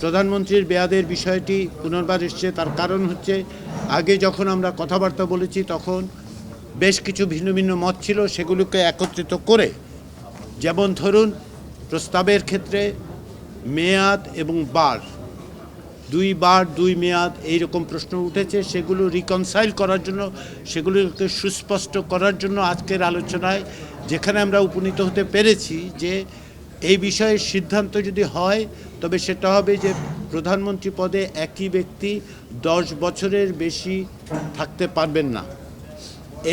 প্রধানমন্ত্রীর বেয়াদের বিষয়টি পুনর্বার এসছে। তার কারণ হচ্ছে, আগে যখন আমরা কথাবার্তা বলেছি, তখন বেশ কিছু ভিন্ন ভিন্ন মত ছিল। সেগুলোকে একত্রিত করে, যেমন ধরুন, প্রস্তাবের ক্ষেত্রে মেয়াদ এবং বার, দুই বার, দুই মেয়াদ এই রকম প্রশ্ন উঠেছে। সেগুলো রিকনসাইল করার জন্য, সেগুলোকে সুস্পষ্ট করার জন্য আজকের আলোচনায় যেখানে আমরা উপনীত হতে পেরেছি যে এই বিষয়ে সিদ্ধান্ত যদি হয়, তবে সেটা হবে যে প্রধানমন্ত্রী পদে একই ব্যক্তি দশ বছরের বেশি থাকতে পারবেন না।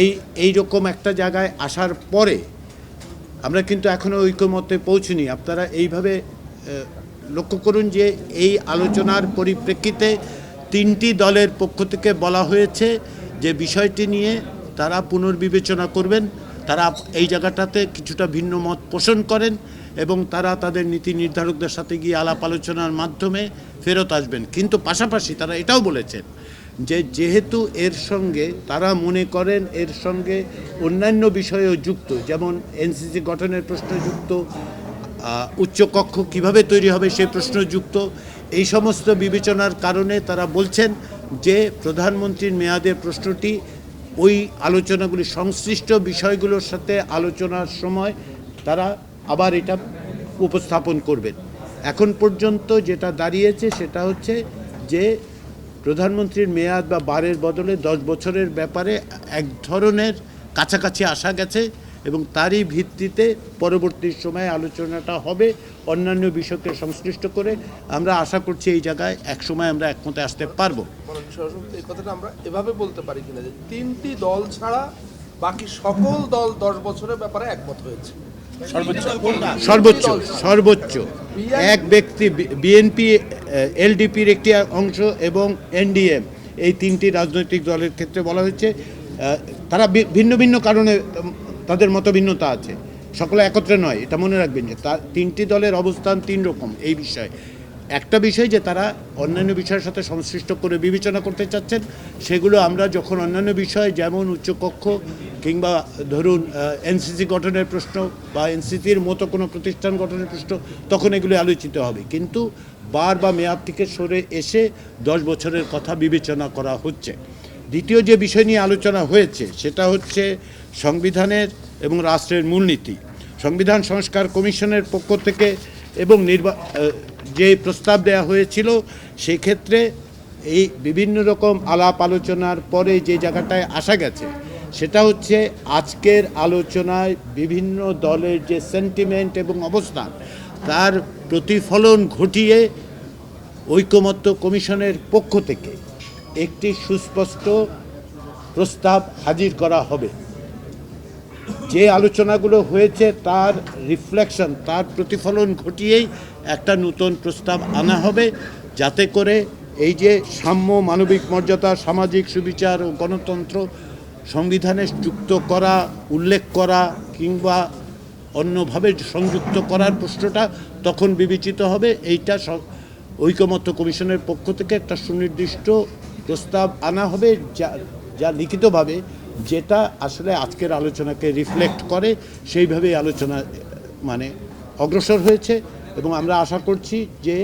এই এই রকম একটা জায়গায় আসার পরে আমরা কিন্তু এখনও ঐক্যমতে পৌঁছিনি। আপনারা এইভাবে লক্ষ্য করুন যে এই আলোচনার পরিপ্রেক্ষিতে তিনটি দলের পক্ষ থেকে বলা হয়েছে যে বিষয়টি নিয়ে তারা পুনর্বিবেচনা করবেন, তারা এই জায়গাটাতে কিছুটা ভিন্ন মত পোষণ করেন এবং তারা তাদের নীতি নির্ধারকদের সাথে গিয়ে আলাপ আলোচনার মাধ্যমে ফেরত আসবেন। কিন্তু পাশাপাশি তারা এটাও বলেছেন যে যেহেতু এর সঙ্গে তারা মনে করেন এর সঙ্গে অন্যান্য বিষয়েও যুক্ত, যেমন এনসিসি গঠনের প্রশ্ন যুক্ত উচ্চকক্ষ কীভাবে তৈরি হবে সেই প্রশ্ন যুক্ত এই সমস্ত বিবেচনার কারণে তারা বলছেন যে প্রধানমন্ত্রীর মেয়াদের প্রশ্নটি ওই আলোচনাগুলি সংশ্লিষ্ট বিষয়গুলোর সাথে আলোচনার সময় তারা আবার এটা উপস্থাপন করবেন। এখন পর্যন্ত যেটা দাঁড়িয়েছে সেটা হচ্ছে যে প্রধানমন্ত্রীর মেয়াদ বা বারের বদলে দশ বছরের ব্যাপারে এক ধরনের কাছাকাছি আসা গেছে এবং তারই ভিত্তিতে পরবর্তী সময়ে আলোচনাটা হবে, অন্যান্য বিষয়কে সংশ্লিষ্ট করে। আমরা আশা করছি এই জায়গায় এক সময় আমরা একমতে আসতে পারব। এই কথাটা আমরা এভাবে বলতে পারি কিনা যে তিনটি দল ছাড়া বাকি সকল দল দশ বছরের ব্যাপারে একমত হয়েছে। সর্বোচ্চ সর্বোচ্চ। এক ব্যক্তি বিএনপি এলডিপির একটি অংশ এবং এনডিএম, এই তিনটি রাজনৈতিক দলের ক্ষেত্রে বলা হয়েছে তারা ভিন্ন ভিন্ন কারণে তাদের মতভিন্নতা আছে। সকলে একত্রে নয়, এটা মনে রাখবেন যে তার তিনটি দলের অবস্থান তিন রকম এই বিষয়ে। একটা বিষয় যে তারা অন্যান্য বিষয়ের সাথে সংশ্লিষ্ট করে বিবেচনা করতে চাচ্ছেন, সেগুলো আমরা যখন অন্যান্য বিষয় যেমন উচ্চকক্ষ কিংবা ধরুন এনসিসি গঠনের প্রশ্ন বা এনসিসির মতো কোনো প্রতিষ্ঠান গঠনের প্রশ্ন, তখন এগুলো আলোচিত হবে। কিন্তু বার বা মেয়াদ থেকে সরে এসে দশ বছরের কথা বিবেচনা করা হচ্ছে। দ্বিতীয় যে বিষয় নিয়ে আলোচনা হয়েছে, সেটা হচ্ছে সংবিধানের এবং রাষ্ট্রের মূলনীতি। সংবিধান সংস্কার কমিশনের পক্ষ থেকে এবং নির্বা যে প্রস্তাব দেওয়া হয়েছিল সেক্ষেত্রে এই বিভিন্ন রকম আলাপ আলোচনার পরে যে জায়গাটায় আসা গেছে, সেটা হচ্ছে আজকের আলোচনায় বিভিন্ন দলের যে সেন্টিমেন্ট এবং অবস্থান, তার প্রতিফলন ঘটিয়ে ঐকমত্য কমিশনের পক্ষ থেকে একটি সুস্পষ্ট প্রস্তাব হাজির করা হবে। যে আলোচনাগুলো হয়েছে তার রিফ্লেকশন তার প্রতিফলন ঘটিয়েই একটা নতুন প্রস্তাব আনা হবে, যাতে করে এই যে সাম্য মানবিক মর্যাদা, সামাজিক সুবিচার ও গণতন্ত্র সংবিধানে যুক্ত করা, উল্লেখ করা কিংবা অন্যভাবে সংযুক্ত করার প্রশ্নটা তখন বিবেচিত হবে, এইটা ঐকমত্য কমিশনের পক্ষ থেকে একটা সুনির্দিষ্ট প্রস্তাব আনা হবে, যা যা লিখিতভাবে যেটা আসলে আজকের আলোচনাকে রিফ্লেক্ট করে, সেইভাবেই আলোচনা মানে অগ্রসর হয়েছে এবং আমরা আশা করছি যে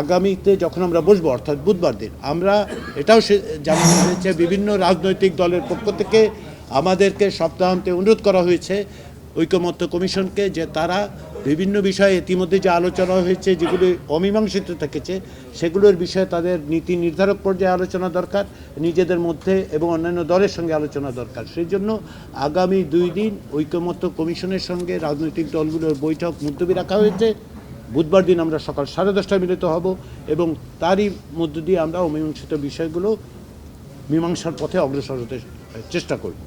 আগামীতে যখন আমরা বসবো, অর্থাৎ বুধবার দিন, আমরা এটাও জানানো হয়েছে, বিভিন্ন রাজনৈতিক দলের পক্ষ থেকে আমাদেরকে সপ্তাহান্তে অনুরোধ করা হয়েছে ঐকমত্য কমিশনকে যে তারা বিভিন্ন বিষয়ে ইতিমধ্যে যে আলোচনা হয়েছে, যেগুলি অমীমাংসিত থেকেছে, সেগুলোর বিষয়ে তাদের নীতি নির্ধারক পর্যায়ে আলোচনা দরকার, নিজেদের মধ্যে এবং অন্যান্য দলের সঙ্গে আলোচনা দরকার। সেই জন্য আগামী দুই দিন ঐকমত্য কমিশনের সঙ্গে রাজনৈতিক দলগুলোর বৈঠক মুলতবি রাখা হয়েছে। বুধবার দিন আমরা সকাল সাড়ে দশটায় মিলিত হব এবং তারই মধ্য দিয়ে আমরা অমীমাংসিত বিষয়গুলো মীমাংসার পথে অগ্রসর হতে চেষ্টা করব।